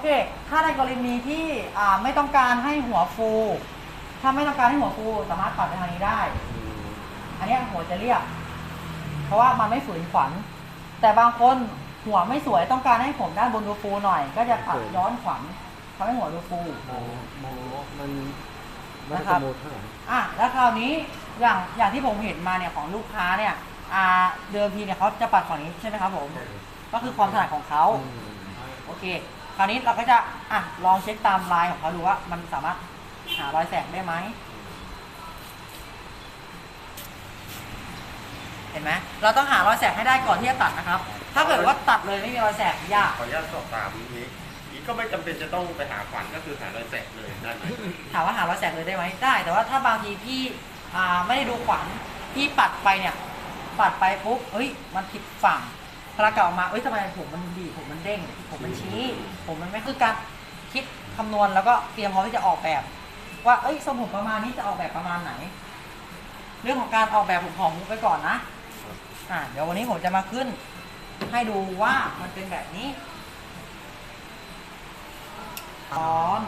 เค ถ้าในกรณีที่อ่าไม่ต้องการให้หัวฟู ถ้าไม่ต้องการให้หัวฟูสามารถปัดไปทางนี้ได้ อันเนี้ยหัวจะเรียบ เพราะว่ามันไม่ฝืนขวัญ แต่บางคนหัวไม่สวยต้องการให้ผมด้านบนดูฟูหน่อย ก็จะปัดย้อนขวัญทำให้หัวดูฟู มองมองมันไม่นะคสรับมูทเท่าไหร่อะแล้วคราวนี้อย่างอย่างที่ผมเห็นมาเนี่ยของลูกค้าเนี่ยอ่าเดิมทีเนี่ยเขาจะปัดฝั่งนี้ใช่ไหมครับผม ก็คือความถนัดของเขา อืม โอเค คราวนี้เราก็จะอะลองเช็คตามลายของเขาดูว่า มันสามารถหารอยแสกได้ไหมเห็นไหมเราต้องหารอยแสกให้ได้ก่อนที่จะตัดนะครับ ถ้าเกิดว่าตัดเลยไม่มีรอยแสกยากขออนุญาตสอบถามนี้นี้ก็ไม่จำเป็นจะต้องไปหาขวัญก็คือหารอยแสกเลยได้ไหมถามว่าหารอยแสกเลยได้ไหมได้ แต่ว่าถ้าบางทีพี่อ่าไม่ได้ดูขวัญพี่ปัดไปเนี่ย ปัดไปปุ๊บเฮ้ย มันผิดฝั่ง พลากลับออกมาเอ้ยทำไมผมมันดีดผมมันเด้ง ผมมันชี้ ผมมันไม่คือการคิดคำนวณแล้วก็เตรียมพร้อมที่จะออกแบบ ว่าเอ้ยทรงผมประมาณนี้จะออกแบบประมาณไหน เรื่องของการออกแบบผมขอมุกไว้ก่อนนะอ่าเดี๋ยววันนี้ผมจะมาขึ้น ให้ดูว่ามันเป็นแบบนี้ตอน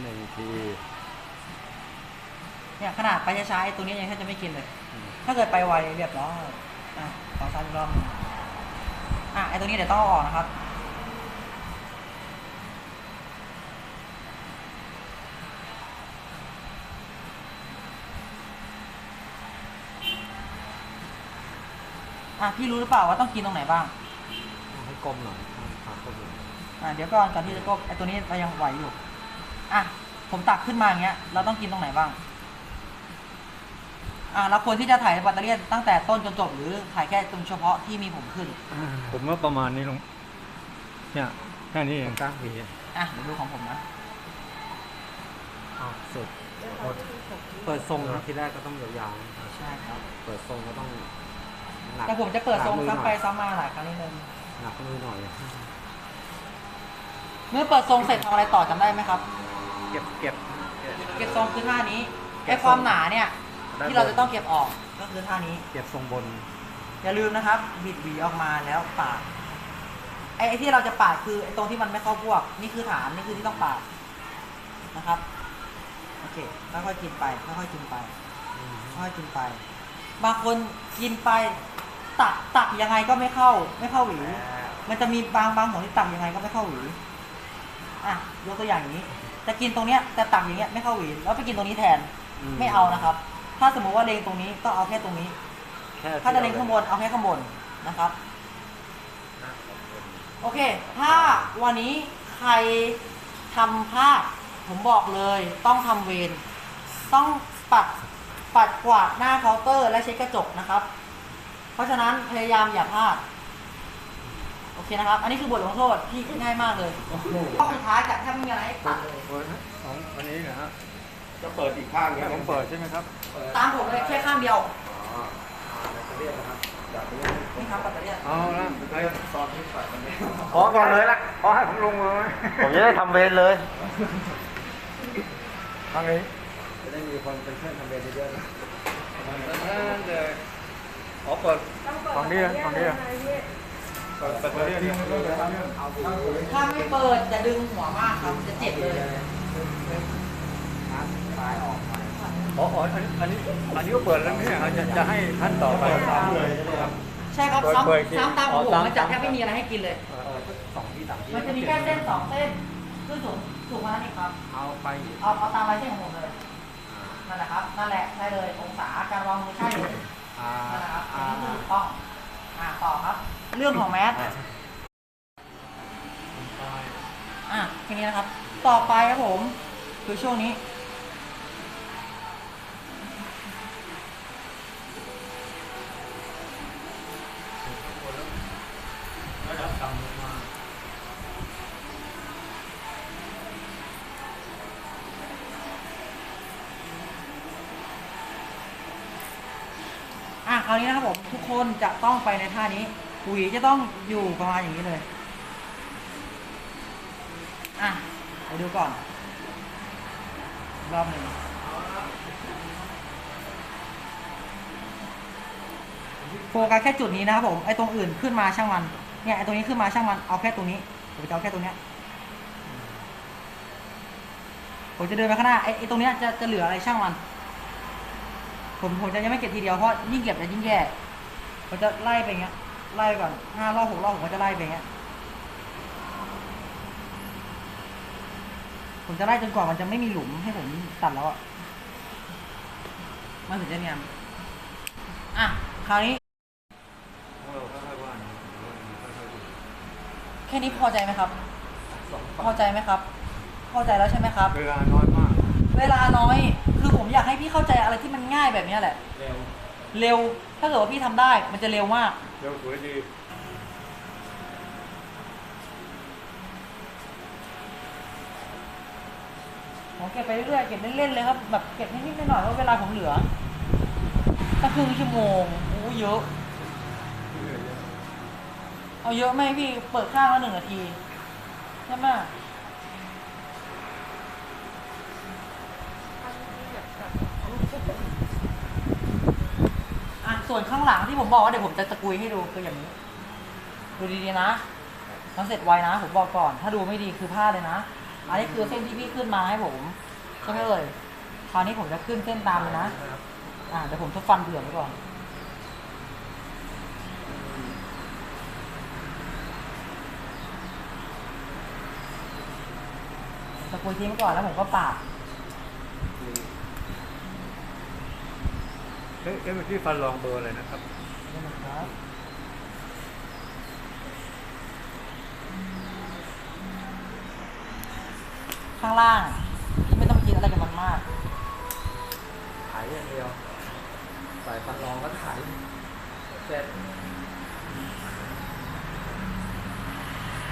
หนึ่งทีเนี่ยขนาดไปช้าๆไอ้ตัวนี้ยังแทบจะไม่กินเลยอืมถ้าเกิดไปไวเรียบร้อย อะขอซ้ำอีกรอบหนึงอะไอ้ตัวนี้เดี๋ยวต้องเอาออกนะครับ อะพี่รู้หรือเปล่าว่าต้องกินตรงไหนบ้างเอาให้กลมหน่อยขากลมหน่อยอะเดี๋ยวก่อนก่อนที่จะก็ไอ้ตัวนี้เรายังไหวอยู่ อะผมตักขึ้นมาอย่างเงี้ย เราต้องกินตรงไหนบ้าง อะเราควรที่จะถ่ายแบตเตอรี่ตั้งแต่ต้นจนจบหรือถ่ายแค่ตรงเฉพาะที่มีผมขึ้น ผมว่าประมาณนี้ลง เนี่ยแค่นี้เอตรงงกลางทีอะเดี๋ยวดูของผมนะอ้าวสุดเปิดทรงนะทีแรกก็ต้องยาวๆนะใช่ครับ เปิดทรงก็ต้องหนักแต่ผมจะเปิดทรงหนักมือซ้ำไปหน่อยซ้ำมาหลายครั้งนิดนึงหนักมือหน่อย เมื่อเปิดทรงเสร็จทำอะไรต่อจำได้ไหมครับ เก็บเก็บเก็บทรงคือท่านี้เก็ไอ้บทรงความหนาเนี่ยด้าน ที่เราบนจะต้องเก็บออกก็คือท่านี้ เก็บทรงบน อย่าลืมนะครับ บิดหวีออกมาแล้วปาดไอ้ไอ้ที่เราจะปาดคือไอ้ตรงที่มันไม่เข้าพวก นี่คือฐานนี่คือที่ต้องปาดนะครับโอเคค่อยๆกินไปค่อยๆกินไปค่อยๆกินไป บางคนกินไปตักตักยังไงก็ไม่เข้า ไม่เข้าหวีมันจะมีบางบางหัวที่ตักยังไงก็ไม่เข้าหวีอะยกตัวอย่างอย่างนี้ จะกินตรงเนี้ยแต่ตักอย่างเงี้ยไม่เข้าหวีแล้วไปกินตรงนี้แทนอืมไม่เอานะครับ ถ้าสมมุติว่าเลงตรงนี้ก็เอาแค่ตรงนี้แค่ถ้าจะเล็งข้างบนเอาแค่ข้างบนนะครับ โอเค ถ้าวันนี้ใครทำพลาดผมบอกเลยต้องทำเวรต้องปัดปัดกวาดหน้าเคาน์เตอร์และเช็ดกระจกนะครับ เพราะฉะนั้นพยายามอย่าพลาดโอเคนะครับ อันนี้คือบทลงโทษที่ง่ายมากเลยข้อสุดท้ายจะแทบไม่มีอะไรให้ตัดเลยของอันนี้นะฮะ จะเปิดอีกข้างแค่ผมเปิดใช่ไหมครับตามผมเลยแค่ข้างเดียวอ๋อจะเรียกนะครับอยากเรียกนี่ครับปัตเตอรี่เอาละได้ตอนที่ปัดมันไม่ขอก่อนเลยละขอให้ผมลงเลยผมจะได้ทำเวรเลยทางนี้จะได้มีคนเป็นเพื่อนทำเวรเยอะๆนะขอเปิดฝั่งนี้นะฝั่งนี้นะเปิดเปิดเรียนถ้าไม่เปิดจะดึงหัวมากครับจะเจ็บเลยตาย ออกมาอ๋ออ๋ออันนี้อันนี้อันนี้ก็เปิดแล้วไม่ใช่เหรอจะจะให้ขั้นต่อไปเลยใช่ไหมครับใช่ครับเปิดซ้เปิดอีกทีำซ้ำตามของผมอ๋อซ้ำ มันจะแทบไม่มีอะไรให้กินเลยเออสองที่สามที่มันจะมีแค่เส้นสองเส้นขึ้นสูงสูงมานั้นเองครับ เอาไปเอาเอาตามลายเส้นของผมเลยอ่านั่นแหละครับนั่นแหละใช่เลยองศาการวางมือใช่เลย อ่านั่นแหละครับอัอ่านนี้คือถูกต้องอ่าต่อครับ เรื่องของแมส อะทีนี้นะครับ ต่อไปครับผม คือช่วงนี้ นี้นะครับผมทุกคนจะต้องไปในท่านี้หวีจะต้องอยู่ประมาณอย่างนี้เลย อะไปดูก่อน รอบหนึ่งโฟกัสแค่จุดนี้นะครับผมไอ้ตรงอื่นขึ้นมาช่างมันเนี่ยไอ้ตัวนี้ขึ้นมาช่างมันเอาแค่ตัวนี้ผมจะเอาแค่ตัวเนี้ยผมจะเดินไปข้างหน้าไอ้ไอ้ตรงเนี้ยจะจะเหลืออะไรช่างมัน ผมผมจะยังไม่เก็บทีเดียวเพราะยิ่งเก็บจะยิ่งแย่ผมจะไล่ไปอย่างเงี้ยไล่ไปก่อนห้ารอบหกรอบผมก็จะไล่ไปอย่างเงี้ยผมจะไล่จนกว่ามันจะไม่มีหลุมให้ผมตัดแล้วอะมันถึงจะเนียนอะคราวนี้เราค่อยๆว่าค่อยๆดูแค่นี้พอใจไหมครับพอใจไหมครับ พอใจแล้วใช่ไหมครับ เวลาน้อยมาก เวลาน้อย คือผมอยากให้พี่เข้าใจอะไรที่มันง่ายแบบเนี้ยแหละ เร็วเร็ว ถ้าเกิดว่าพี่ทำได้ มันจะเร็วมาก เร็วสวยดีผมเก็บไปเรื่อยๆ เก็บเล่นๆเลยครับ แบบเก็บนิดๆหน่อยๆเพราะเวลาผมเหลือตั้งครึ่งชั่วโมงโอ้เยอะ เอาเยอะไหมพี่ เปิดข้างละหนึ่งนาที ใช่ไหมอะ ส่วนข้างหลังที่ผมบอกว่าเดี๋ยวผมจะตะกุยให้ดูคืออย่างนี้ ดูดีๆนะมันเสร็จไวนะผมบอกก่อน ถ้าดูไม่ดีคือพลาดเลยนะ อันนี้คือเส้นที่พี่ขึ้นมาให้ผมใช่ไหมเอ่ยคราวนี้ผมจะขึ้นเส้นตามเลยนะ อ่าเดี๋ยวผมทดฟันเบื่อไว้ก่อนตะกุยทิ้งไว้ก่อนแล้วผมก็ปาด เอ๊ะเอ๊ะเมื่อกี้ฟันรองเบอร์อะไรนะครับนี่นะครับข้างล่างที่ไม่ต้องคิดอะไรกับมันมากถ่ายอย่างเดียวใส่ฟันรองก็ถ่ายเสร็จ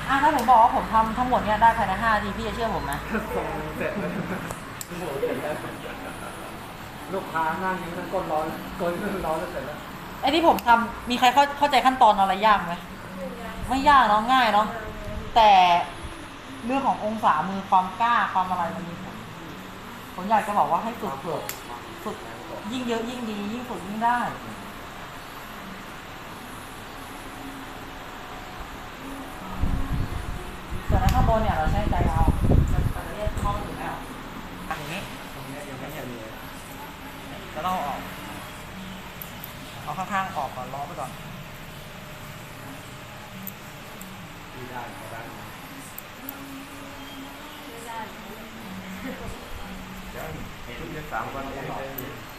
อะถ้าผมบอกว่าผมทำทั้งหมดเนี้ยได้ภายในห้านาทีพี่จะเชื่อผมไหมส่งเสร็จเลย ลูกค้านั่งอยังนั้นก้นร้อนก้นร้อนแล้วเสร็จแล้วไอ้ที่ผมทำมีใครเข้าเข้าใจขั้นตอนอะไรยากไหมไม่ยากเนาะง่ายเนาะแต่เรื่องขององศามือความกล้าความอะไรมันมีผลผมอยากจะบอกว่าให้ฝึกเถอะฝึกยิ่งเยอะยิ่งดี ยิ่งฝึกยิ่งได้ ส่วนในข้างบนเนี่ยเราใช้ใจเอาจะเรียกห้องอยู่แล้วอย่างนี้ ตรงเนี้ยยังไม่เห็นเลย จะต้องเอาออก เอาข้างๆออกก่อนล้อไปก่อนที่ได้ก็ได้นะเดี๋ยวเห็นจะสามวันเอง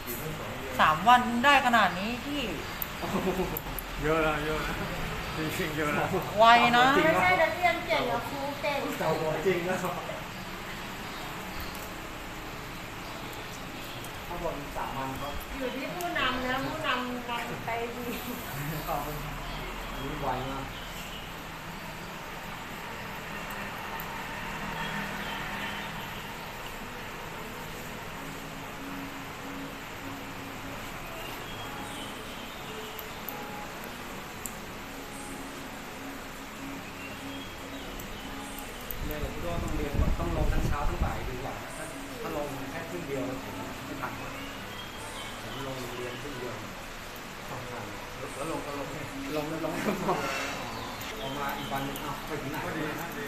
กี่เรื่องสองเดือนสามวันได้ขนาดนี้ที่เยอะนะเยอะนะจริงๆเยอะนะไวนะไม่ใช่นักเรียนเก่งกับครูเก่งเจ้าของจริงนะ ข้างบนสามวันก็อยู่ที่ผู้นำนะผู้นำนำไปดีรู้ไวมากเนี่ยหลวงพ่อต้องเรียนต้องลงทั้งเช้าทั้งบ่ายดีกว่าถ้าถ้าลงแค่ครึ่งเดียวผมไม่ทันผมลง เรียนครึ่งเดียวทำงานแล้วลงก็ลงลงแล้วลงแล้วลงออกมาอีกวันหนึงอ้าวไปถึงไหนก็ดีนะดี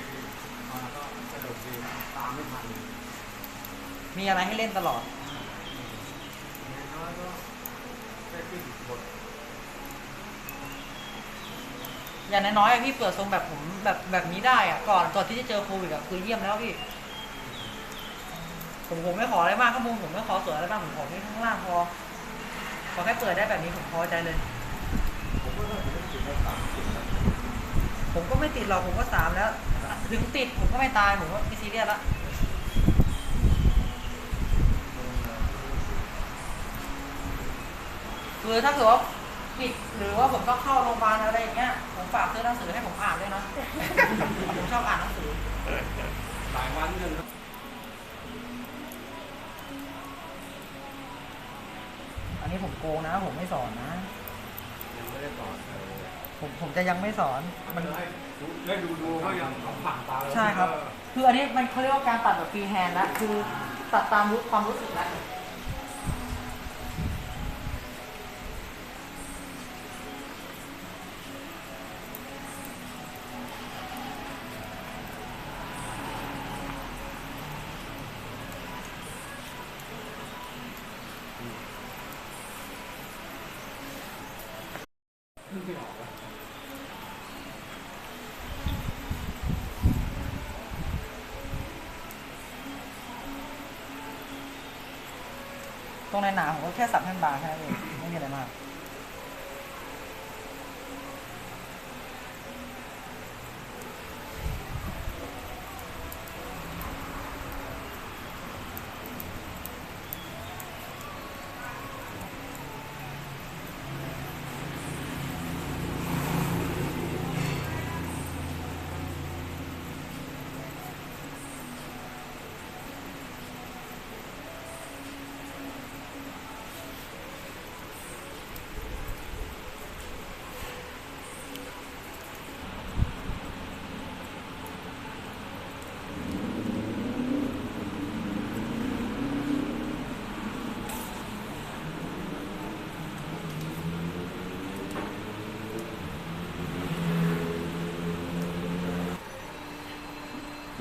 มาก็สนุกดีตามไม่ทันมีอะไรให้เล่นตลอดอย่างน้อยก็ได้ขึ้นบทอย่างน้อยๆพี่เปิดทรงแบบผมแบบแบบนี้ได้อะก่อนก่อนที่จะเจอโควิดอะคือเยี่ยมแล้วพี่ผมผมไม่ขออะไรมากข้างบนผมไม่ขอสวยอะไรมากผมขอแค่ข้างล่างพอ ขอแค่เปิดได้แบบนี้ผมพอใจเลย ผมก็ได้สามสิบนะผมก็ไม่ติดหรอกผมก็สามแล้ว ถึงติดผมก็ไม่ตายผมก็ไม่ซีเรียสละคือถ้าเกิดว่าปิดหรือว่าผมต้องเข้าโรงพยาบาลอะไรอย่างเงี้ยผมฝากซื้อหนังสือให้ผมอ่านด้วยนะผมชอบอ่านหนังสือ หลายวันกันน โกงนะ ผมไม่สอนนะ ยังไม่ได้สอนผมผมจะยังไม่สอนมัมันน ให้ดูได้ดูดูเขายังเขาผ่านตาแล้วใช่ครับ คืออันนี้มันเขาเรียกว่าการตัดแบบฟรีแฮนด์แล้วคือตัดตามรู้ความรู้สึกแล้ ตรงในหนาผมก็แค่สามพันบาทแค่นั้นเอง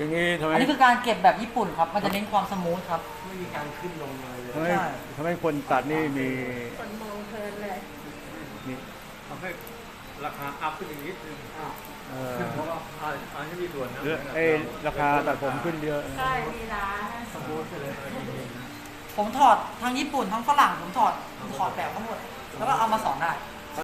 อย่างนี้ทำไมอันนี้คือการเก็บแบบญี่ปุ่นครับ มันจะเน้นความสมูทครับ ไม่มีการขึ้นลงอะไรเลยทำไมใช่ทำไมคนตัดนี่มีคนมองเพลินเลยมีทำให้ราคาอัพขึ้นอีกนิดนึงเอ่อเพราะว่าอันอันนี้มีส่วนนะเรื่องไอ้ราคาตัดผมขึ้นเยอะใช่มีร้านสมูทเลยผมถอดทั้งญี่ปุ่นทั้งฝรั่งผมถอดถอดแบบทั้งหมด แล้วก็เอามาสอนได้อ